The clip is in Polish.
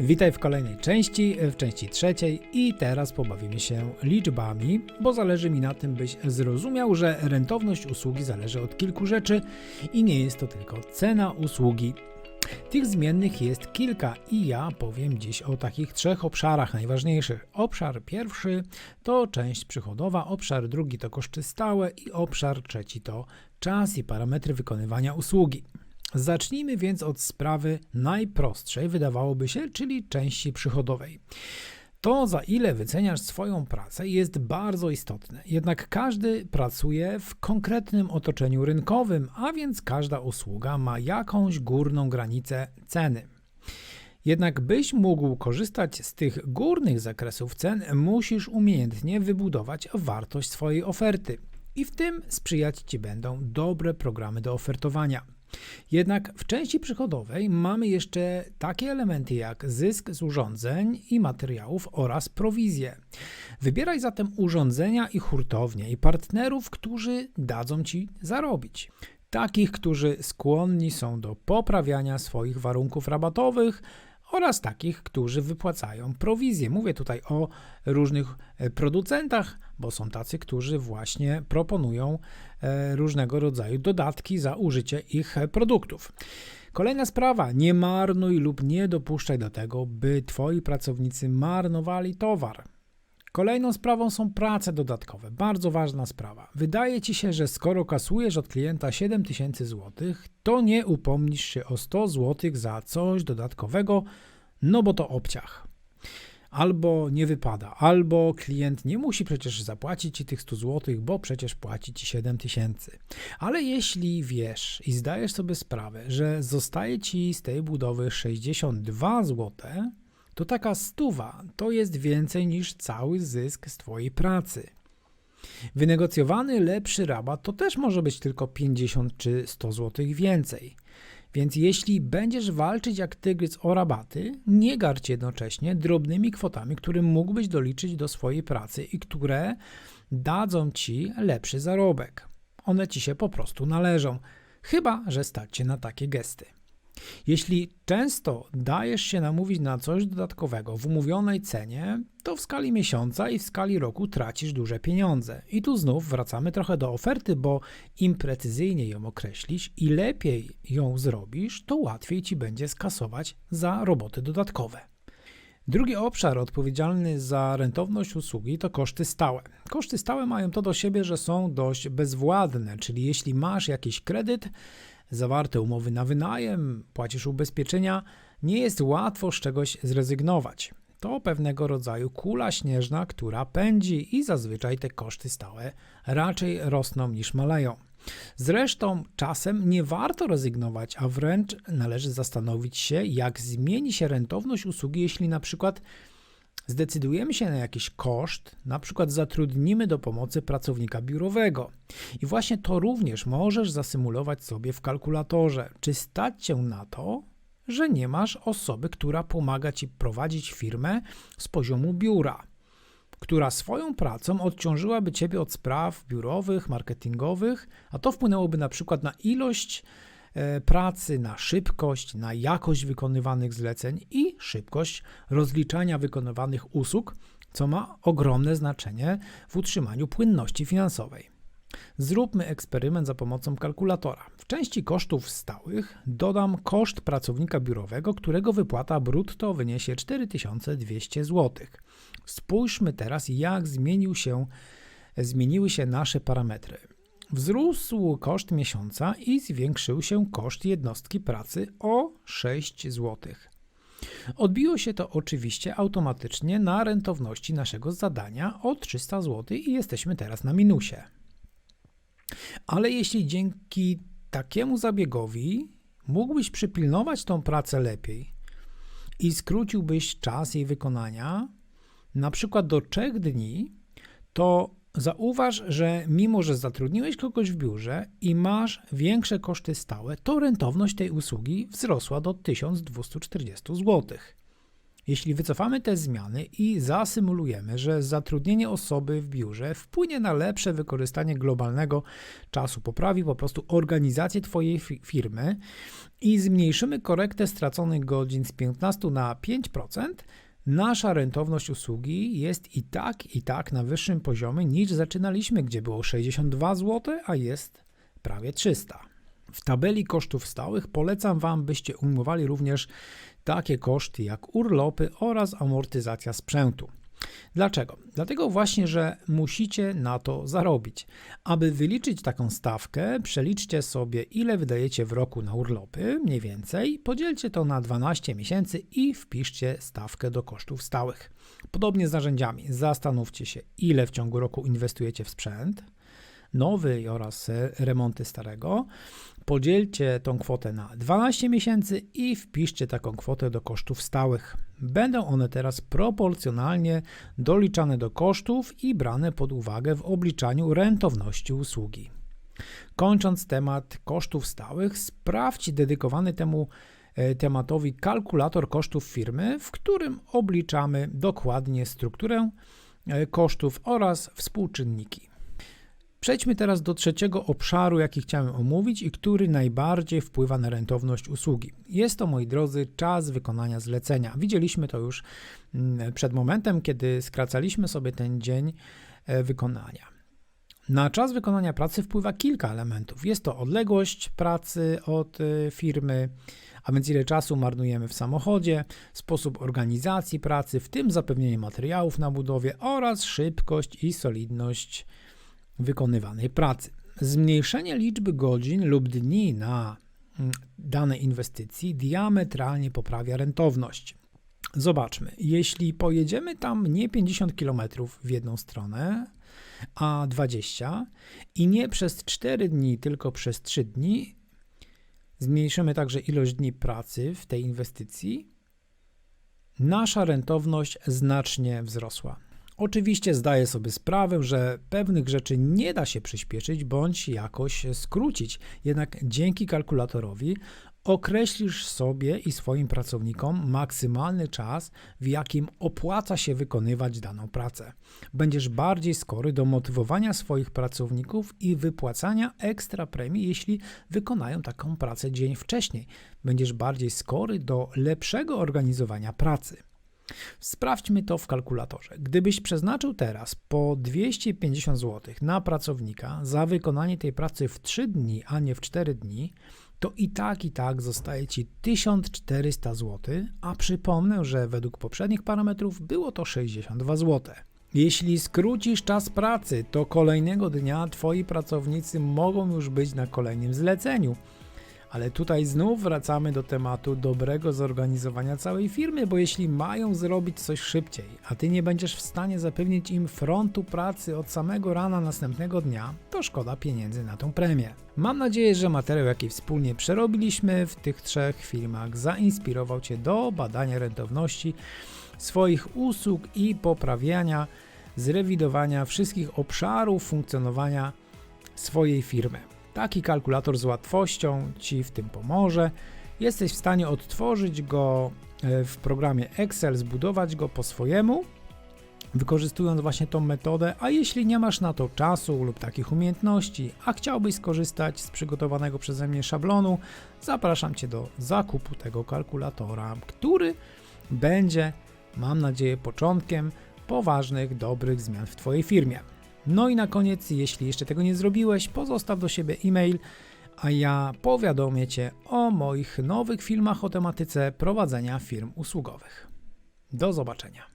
Witaj w kolejnej części, w części trzeciej i teraz pobawimy się liczbami, bo zależy mi na tym, byś zrozumiał, że rentowność usługi zależy od kilku rzeczy i nie jest to tylko cena usługi. Tych zmiennych jest kilka i ja powiem dziś o takich trzech obszarach najważniejszych. Obszar pierwszy to część przychodowa, obszar drugi to koszty stałe i obszar trzeci to czas i parametry wykonywania usługi. Zacznijmy więc od sprawy najprostszej, wydawałoby się, czyli części przychodowej. To, za ile wyceniasz swoją pracę, jest bardzo istotne. Jednak każdy pracuje w konkretnym otoczeniu rynkowym, a więc każda usługa ma jakąś górną granicę ceny. Jednak byś mógł korzystać z tych górnych zakresów cen, musisz umiejętnie wybudować wartość swojej oferty. I w tym sprzyjać Ci będą dobre programy do ofertowania. Jednak w części przychodowej mamy jeszcze takie elementy jak zysk z urządzeń i materiałów oraz prowizje. Wybieraj zatem urządzenia i hurtownie i partnerów, którzy dadzą ci zarobić. Takich, którzy skłonni są do poprawiania swoich warunków rabatowych, oraz takich, którzy wypłacają prowizję. Mówię tutaj o różnych e, producentach, bo są tacy, którzy właśnie proponują e, różnego rodzaju dodatki za użycie ich e, produktów. Kolejna sprawa, nie marnuj lub nie dopuszczaj do tego, by twoi pracownicy marnowali towar. Kolejną sprawą są prace dodatkowe. Bardzo ważna sprawa. Wydaje ci się, że skoro kasujesz od klienta 7000 zł, to nie upomnisz się o 100 zł za coś dodatkowego, no bo to obciach. Albo nie wypada, albo klient nie musi przecież zapłacić ci tych 100 zł, bo przecież płaci ci 7000. Ale jeśli wiesz i zdajesz sobie sprawę, że zostaje ci z tej budowy 62 zł, to taka stuwa to jest więcej niż cały zysk z Twojej pracy. Wynegocjowany lepszy rabat to też może być tylko 50 czy 100 zł więcej. Więc jeśli będziesz walczyć jak tygrys o rabaty, nie garć jednocześnie drobnymi kwotami, które mógłbyś doliczyć do swojej pracy i które dadzą ci lepszy zarobek. One ci się po prostu należą, chyba że stać cię na takie gesty. Jeśli często dajesz się namówić na coś dodatkowego w umówionej cenie, to w skali miesiąca i w skali roku tracisz duże pieniądze. I tu znów wracamy trochę do oferty, bo im precyzyjniej ją określisz i lepiej ją zrobisz, to łatwiej ci będzie skasować za roboty dodatkowe. Drugi obszar odpowiedzialny za rentowność usługi to koszty stałe. Koszty stałe mają to do siebie, że są dość bezwładne, czyli jeśli masz jakiś kredyt, zawarte umowy na wynajem, płacisz ubezpieczenia, nie jest łatwo z czegoś zrezygnować. To pewnego rodzaju kula śnieżna, która pędzi i zazwyczaj te koszty stałe raczej rosną niż maleją. Zresztą czasem nie warto rezygnować, a wręcz należy zastanowić się, jak zmieni się rentowność usługi, jeśli na przykład zdecydujemy się na jakiś koszt, na przykład zatrudnimy do pomocy pracownika biurowego. I właśnie to również możesz zasymulować sobie w kalkulatorze. Czy stać cię na to, że nie masz osoby, która pomaga ci prowadzić firmę z poziomu biura, która swoją pracą odciążyłaby ciebie od spraw biurowych, marketingowych, a to wpłynęłoby na przykład na ilość pracy, na szybkość, na jakość wykonywanych zleceń i szybkość rozliczania wykonywanych usług, co ma ogromne znaczenie w utrzymaniu płynności finansowej. Zróbmy eksperyment za pomocą kalkulatora. W części kosztów stałych dodam koszt pracownika biurowego, którego wypłata brutto wyniesie 4200 zł. Spójrzmy teraz, jak zmienił się, zmieniły się nasze parametry. Wzrósł koszt miesiąca i zwiększył się koszt jednostki pracy o 6 zł. Odbiło się to oczywiście automatycznie na rentowności naszego zadania o 300 zł i jesteśmy teraz na minusie. Ale jeśli dzięki takiemu zabiegowi mógłbyś przypilnować tą pracę lepiej i skróciłbyś czas jej wykonania, na przykład do 3 dni, to Zauważ, że mimo, że zatrudniłeś kogoś w biurze i masz większe koszty stałe, to rentowność tej usługi wzrosła do 1240 zł. Jeśli wycofamy te zmiany i zasymulujemy, że zatrudnienie osoby w biurze wpłynie na lepsze wykorzystanie globalnego czasu, poprawi po prostu organizację Twojej fi- firmy i zmniejszymy korektę straconych godzin z 15 na 5%, nasza rentowność usługi jest i tak, i tak na wyższym poziomie niż zaczynaliśmy, gdzie było 62 zł, a jest prawie 300. W tabeli kosztów stałych polecam Wam, byście ujmowali również takie koszty jak urlopy oraz amortyzacja sprzętu. Dlaczego? Dlatego właśnie, że musicie na to zarobić. Aby wyliczyć taką stawkę, przeliczcie sobie, ile wydajecie w roku na urlopy, mniej więcej, podzielcie to na 12 miesięcy i wpiszcie stawkę do kosztów stałych. Podobnie z narzędziami. Zastanówcie się, ile w ciągu roku inwestujecie w sprzęt nowy oraz remonty starego. Podzielcie tą kwotę na 12 miesięcy i wpiszcie taką kwotę do kosztów stałych. Będą one teraz proporcjonalnie doliczane do kosztów i brane pod uwagę w obliczaniu rentowności usługi. Kończąc temat kosztów stałych, sprawdź dedykowany temu e, tematowi kalkulator kosztów firmy, w którym obliczamy dokładnie strukturę e, kosztów oraz współczynniki. Przejdźmy teraz do trzeciego obszaru, jaki chciałem omówić i który najbardziej wpływa na rentowność usługi. Jest to, moi drodzy, czas wykonania zlecenia. Widzieliśmy to już mm, przed momentem, kiedy skracaliśmy sobie ten dzień e, wykonania. Na czas wykonania pracy wpływa kilka elementów. Jest to odległość pracy od e, firmy, a więc ile czasu marnujemy w samochodzie, sposób organizacji pracy, w tym zapewnienie materiałów na budowie oraz szybkość i solidność wykonywanej pracy. Zmniejszenie liczby godzin lub dni na mm, danej inwestycji diametralnie poprawia rentowność. Zobaczmy, jeśli pojedziemy tam nie 50 km w jedną stronę, a 20 i nie przez 4 dni, tylko przez 3 dni, zmniejszymy także ilość dni pracy w tej inwestycji, nasza rentowność znacznie wzrosła. Oczywiście zdaję sobie sprawę, że pewnych rzeczy nie da się przyspieszyć bądź jakoś skrócić, jednak dzięki kalkulatorowi określisz sobie i swoim pracownikom maksymalny czas, w jakim opłaca się wykonywać daną pracę. Będziesz bardziej skory do motywowania swoich pracowników i wypłacania ekstra premii, jeśli wykonają taką pracę dzień wcześniej. Będziesz bardziej skory do lepszego organizowania pracy. Sprawdźmy to w kalkulatorze. Gdybyś przeznaczył teraz po 250 zł na pracownika za wykonanie tej pracy w 3 dni, a nie w 4 dni, to i tak, i tak zostaje ci 1400 zł, a przypomnę, że według poprzednich parametrów było to 62 zł. Jeśli skrócisz czas pracy, to kolejnego dnia twoi pracownicy mogą już być na kolejnym zleceniu. Ale tutaj znów wracamy do tematu dobrego zorganizowania całej firmy, bo jeśli mają zrobić coś szybciej, a ty nie będziesz w stanie zapewnić im frontu pracy od samego rana następnego dnia, to szkoda pieniędzy na tą premię. Mam nadzieję, że materiał, jaki wspólnie przerobiliśmy w tych trzech filmach, zainspirował Cię do badania rentowności swoich usług i poprawiania, zrewidowania wszystkich obszarów funkcjonowania swojej firmy. Taki kalkulator z łatwością Ci w tym pomoże. Jesteś w stanie odtworzyć go e, w programie Excel, zbudować go po swojemu, wykorzystując właśnie tą metodę, a jeśli nie masz na to czasu lub takich umiejętności, a chciałbyś skorzystać z przygotowanego przeze mnie szablonu, zapraszam Cię do zakupu tego kalkulatora, który będzie, mam nadzieję, początkiem poważnych, dobrych zmian w Twojej firmie. No i na koniec, jeśli jeszcze tego nie zrobiłeś, pozostaw do siebie e-mail, a ja powiadomię Cię o moich nowych filmach o tematyce prowadzenia firm usługowych. Do zobaczenia.